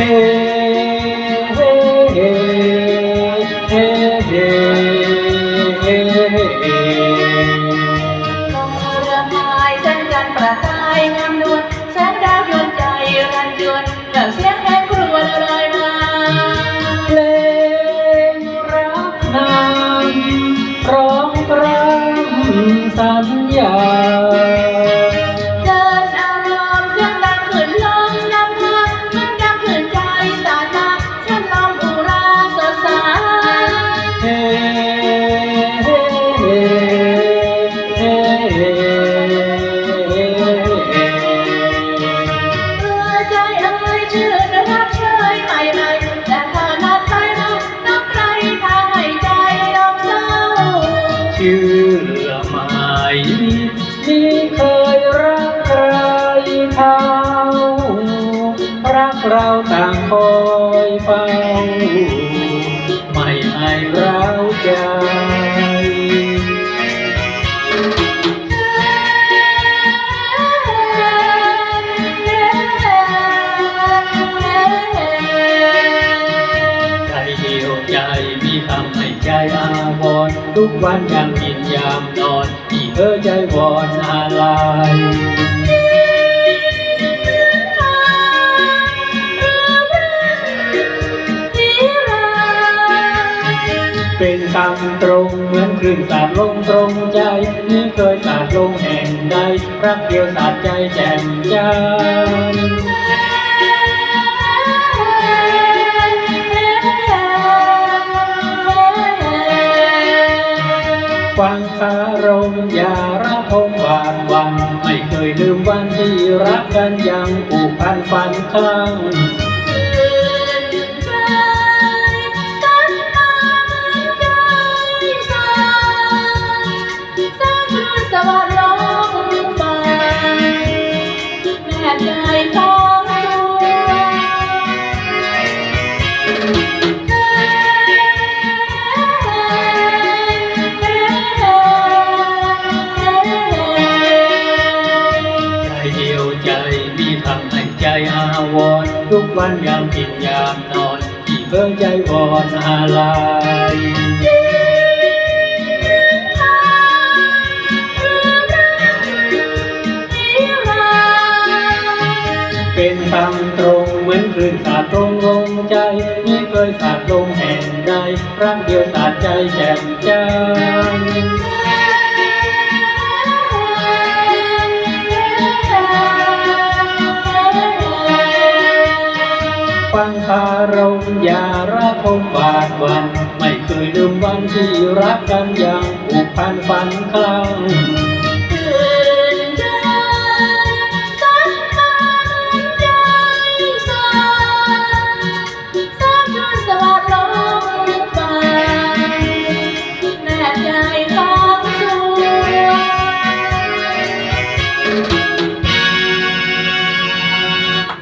ส้นกันประกายงามนวลแสงดาวดวงใจรันจวนดังเสียงแห่งครวญลอยมาเพลงรักนานร้องกรำสัญญา รักเราต่างคอยเฝ้า ไม่ให้เราใจใจเดียวใจมีทำให้ใจอาวรณ์ทุกวันยามกินยามนอนที่เธอใจวอนอะไร เป็นตรงเหมือนคลื่นสาดลงตรงใจนี่เคยสาดลงแห่งใดรักเดียวสาดใจแจ่มจันทร์ฟังคารมอย่าระทมหวานหวัน ไม่เคยลืมวันที่รักกันยังผูกพันฟันคลัง ใจมีทำให้ใจอาวรณ์ทุกวันยามกินยามนอนที่เพิ่งใจวอนอะไรเป็นตามตรงเหมือนคลื่นสาดตรงลงใจนี่เคยสาดลงแห่งใดรักเดียวสาดใจแจ่มจัน ทร์ฟังคารมอย่าระทมบาดวัน ไม่เคยลืมวันที่รักกันอย่างผูกพันฝันคลัง